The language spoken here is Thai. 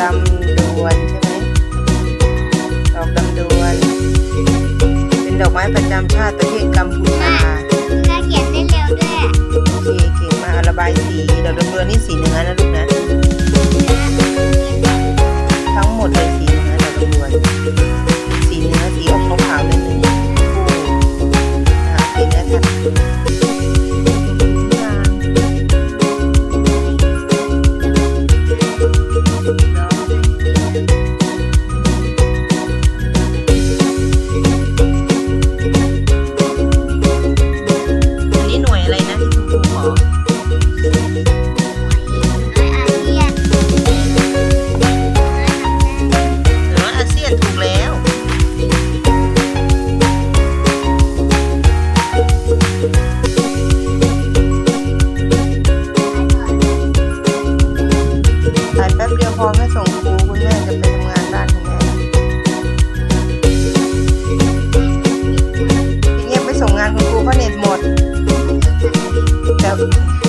ดำดวนใช่ไหมดอกดำดวน เป็นดอกไม้ประจำชาติประเทศกัมพูชาน่าเขียนได้เร็วด้วยโอเคเก่งมากระบายสีดอกดำดวนนี่สีเนื้อนะลูกนะ Thank you.